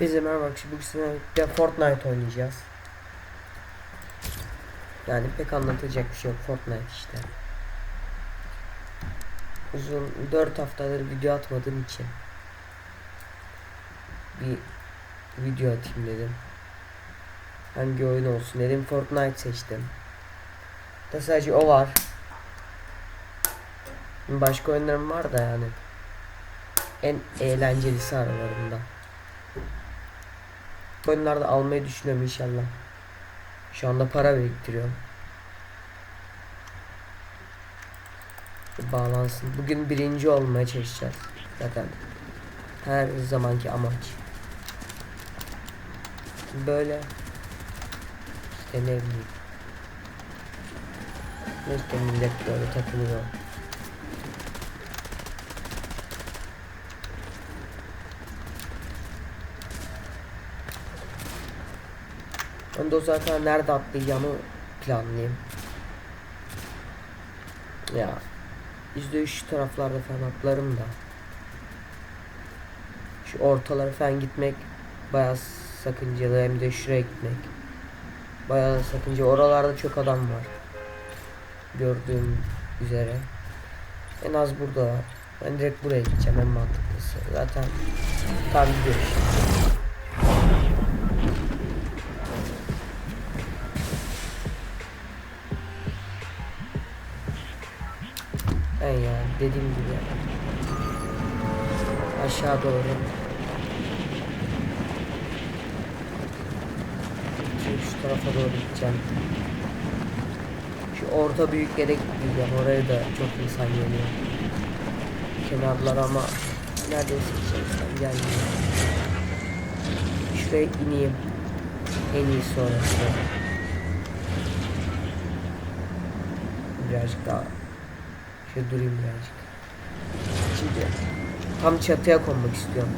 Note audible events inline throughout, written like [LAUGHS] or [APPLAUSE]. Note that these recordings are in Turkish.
Bizim merhaba arkadaşlar bugün sizinle birlikte Fortnite oynayacağız. Yani pek anlatacak bir şey yok Fortnite işte. Uzun 4 haftadır video atmadığım için bir video atayım dedim. Hangi oyun olsun dedim Fortnite seçtim. Da sadece o var. Başka oyunlarım var da yani. En eğlencelisi aralarında. Oyunlarda almayı düşünüyorum inşallah. Şu anda para biriktiriyorum. Bağlansın. Bugün birinci olmaya çalışacağız. Zaten her zamanki amaç. Böyle işte ne bileyim. İşte millet böyle takılıyor. O zaten nerede atlayacağımı planlayayım. Ya %3 şu taraflarda falan atlarım da. Şu ortalara falan gitmek bayağı sakıncalı hem de şuraya gitmek. Bayağı sakınca. Oralarda çok adam var. Gördüğüm üzere. En az burada var. Ben direkt buraya gideceğim en mantıklısı. Zaten tam gidiyoruz. Dediğim gibi aşağı doğru şu tarafa doğru gideceğim. Şu orta büyük yere gideceğim. Oraya da çok insan geliyor. Kenarlar ama neredeyse hiç insan gelmiyor. Şuraya ineyim. En iyisi orası. Birazcık daha Şöyle durayım birazcık. Tam çatıya konmak istiyorum.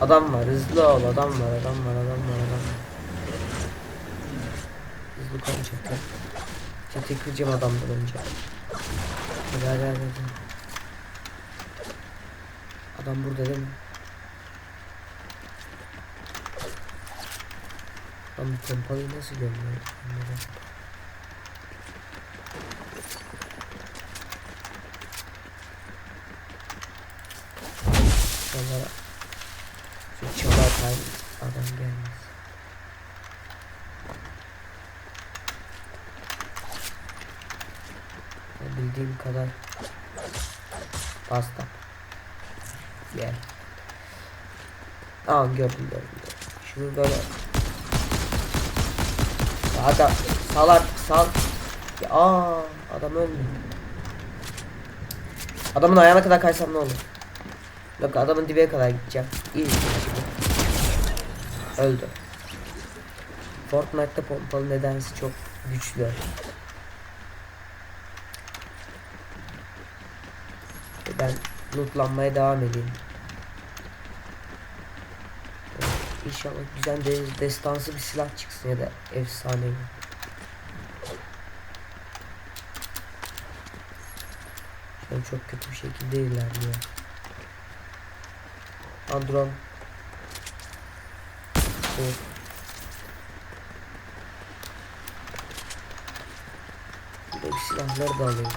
Adam var, hızlı ol. Adam var, adam var, adam var, adam var. Hızlı kon çatı. Çatıyı kıracağım adamdan önce. Hadi hadi hadi. Adam burada değil mi? Bu pompalıyı nasıl? Anladım. Şuralara şu çalarken adam gelmez. Bildiğim kadar pasta. Gel. Aa gördüm gördüm. gördüm. Şunu böyle ya adam sal artık sal. Ya, aa adam öldü. Adamın ayağına kadar kaysam ne olur? Yok adamın dibe kadar gideceğim. İyi. Öldü. Fortnite'da pompalı nedense çok güçlü. Ben lootlanmaya devam edeyim. İnşallah güzel de destansı bir silah çıksın ya da efsanevi. An çok kötü bir şekilde ilerliyor. Andron. Bu. Buradaki silahları da alayım.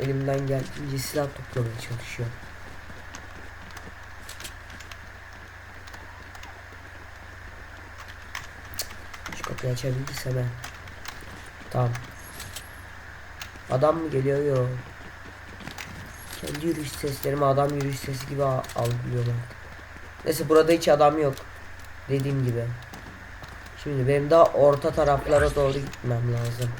Elimden geldiğince silah toplamaya çalışıyorum. Şu kapıyı açabildiysem ben. Tamam. Adam mı geliyor? Yok. Kendi yürüyüş seslerimi adam yürüyüş sesi gibi al- algılıyorum. Neyse burada hiç adam yok. Dediğim gibi. Şimdi benim daha orta taraflara doğru gitmem lazım.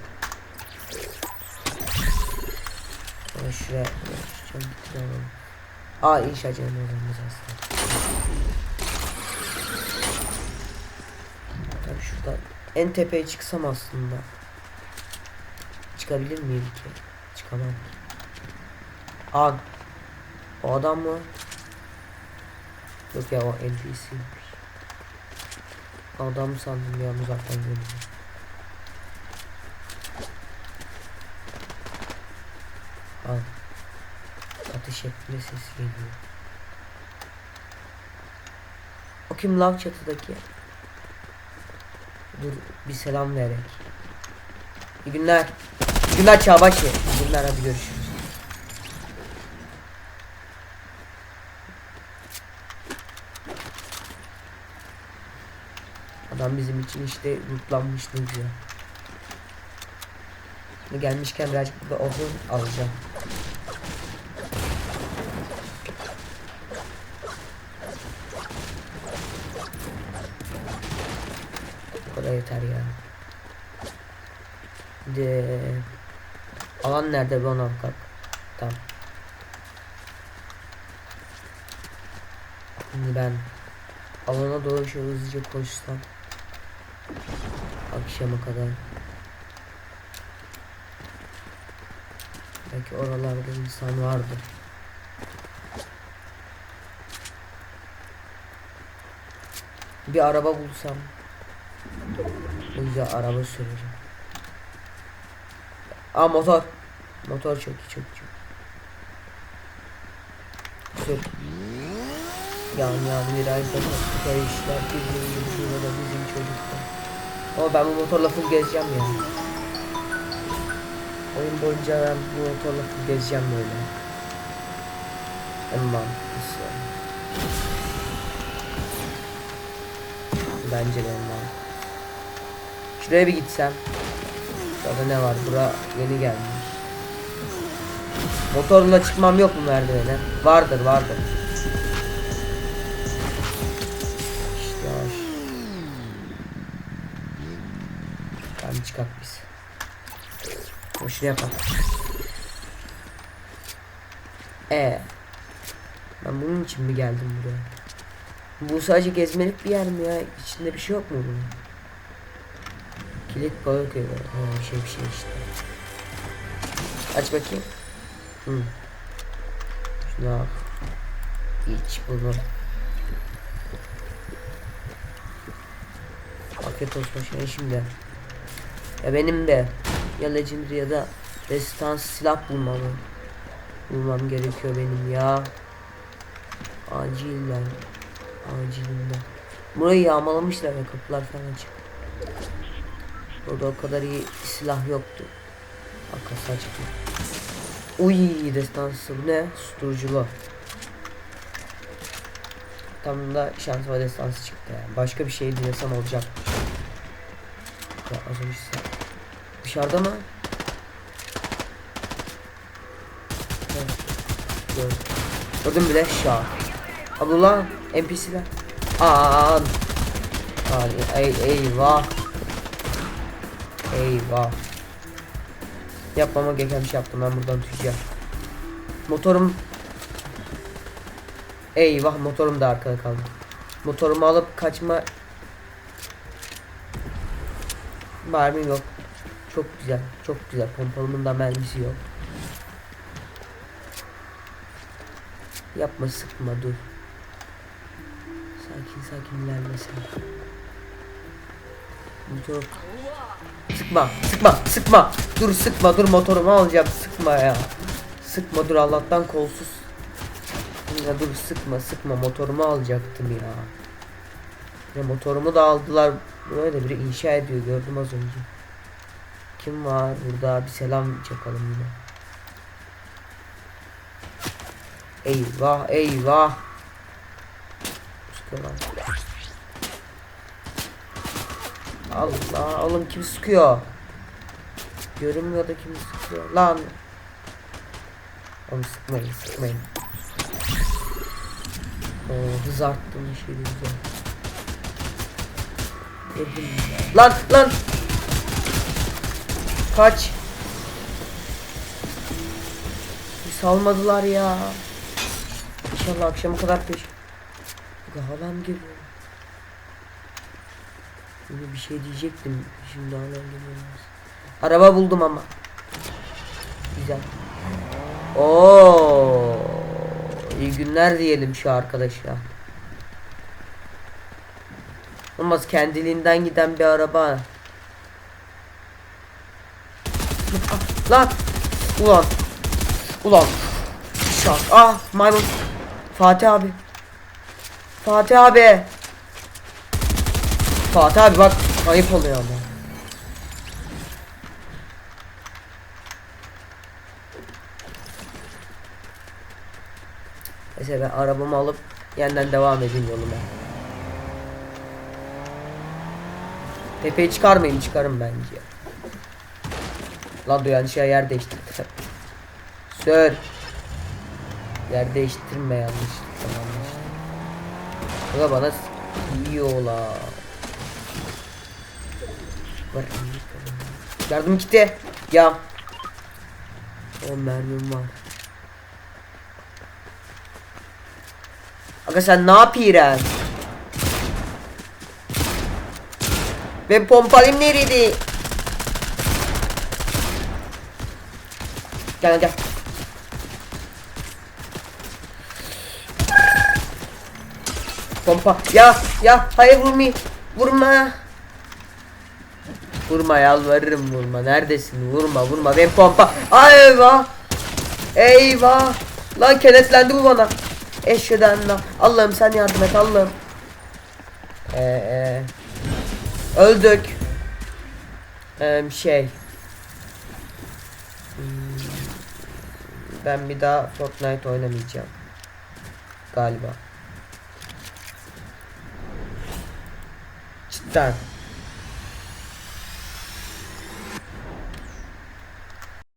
Şuraya bitirelim. Aa inşa canavarımız aslında. Tabii şuradan en tepeye çıksam aslında. Çıkabilir miyim ki? Çıkamam ki. Aa, o adam mı? Yok ya o NPC'ymiş. Adam sandım ya uzaktan görünüyor. Al. Ateş etme sesi geliyor. Bu kim lav çatıdaki? Dur bir selam vererek. İyi günler. İyi günler Çağbaşı. İyi günler hadi görüşürüz. Adam bizim için işte mutlanmış ne güzel. Şimdi Gelmişken birazcık burada odun alacağım. Bu kadar yeter ya. De alan nerede bir ona bak. Tamam. Şimdi ben alana doğru şöyle hızlıca koşsam akşama kadar belki oralarda insan vardı. Bir araba bulsam güzel araba süreceğim. Aa motor. Motor çok iyi çok iyi. Sür. Yan yan viraj basmak kayışlar bizim bizim da bizim çocuklar. Ama ben bu motorla full gezeceğim ya. Oyun boyunca ben bu motorla full gezeceğim böyle. Mantıklısı. Bence de mantıklısı. Şuraya bir gitsem. Burada ne var? Bura yeni gelmiş. Motorla çıkmam yok mu merdivene? Vardır vardır. Çıkak biz. Boşuna yapalım. Ee, ben bunun için mi geldim buraya? Bu sadece gezmelik bir yer mi ya? İçinde bir şey yok mu bunun? Kilit balık evi. Ha, bir şey bir şey işte. Aç bakayım. Hı. Şunu al. İç bunu. Afiyet olsun şey şimdi. Ya benim de ya Legendary ya da Resistance silah bulmam. Bulmam gerekiyor benim ya. Acilen. Acilen. Burayı yağmalamışlar ya kapılar falan açık. Burada o kadar iyi silah yoktu. Arkası açık. Uy destansı bu ne? Susturuculu. Tam da şans ve destansı çıktı yani. Başka bir şey dilesem olacak. Ya az önce Dışarıda mı? Evet. Gördüm. Bile şah. Abdullah NPC'ler. Aa. Ay, ey, eyvah. Eyvah. Yapmama gereken bir şey yaptım ben buradan tüyeceğim. Motorum Eyvah motorum da arkada kaldı. Motorumu alıp kaçma Mermi yok. Çok güzel. Çok güzel. Pompalımın da mermisi yok. Yapma sıkma dur. Sakin sakin ilerle sen. Motor Sıkma, sıkma, sıkma. Dur sıkma, dur motorumu alacağım. Sıkma ya. Sıkma dur Allah'tan kolsuz. Ya dur sıkma, sıkma motorumu alacaktım ya. Ya motorumu da aldılar. Böyle biri inşa ediyor gördüm az önce. Kim var burada? Bir selam çakalım yine. Eyvah, eyvah. Sıkıyorlar. Allah oğlum kim sıkıyor? Görünmüyor da kim sıkıyor lan. Oğlum sıkmayın sıkmayın. Oo, hız arttım bir şey güzel. Lan lan. Kaç. Salmadılar ya. İnşallah akşama kadar peş. Hala mı geliyor? Şimdi bir şey diyecektim. Şimdi hala geliyorlar. Araba buldum ama. Güzel. Oo. İyi günler diyelim şu arkadaşa. Olmaz kendiliğinden giden bir araba. [LAUGHS] Lan. Ulan. Ulan. Şak. Ah maymun. Fatih abi. Fatih abi. Fatih abi bak ayıp oluyor ama. Neyse ben arabamı alıp yeniden devam edeyim yoluma. Tepeyi çıkarmayayım çıkarım bence. Lan duyan şey yer değiştirdi. Sür. Yer değiştirme yanlış. Bu da bana yiyorlar. Var. Yardım kiti. Ya. O mermim var. Aga sen ne yapıyorsun? Ben pompalım nerede? Gel gel. Pompa. Ya ya hayır vurmayayım. Vurma. Vurma yalvarırım vurma. Neredesin? Vurma vurma. Ben pompa. Ay eyvah. Eyvah. Lan kenetlendi bu bana. Eşhedü la. Allah'ım sen yardım et Allah'ım. Ee, ee. Öldük. Ee, şey. Ben bir daha Fortnite oynamayacağım. Galiba. Cidden.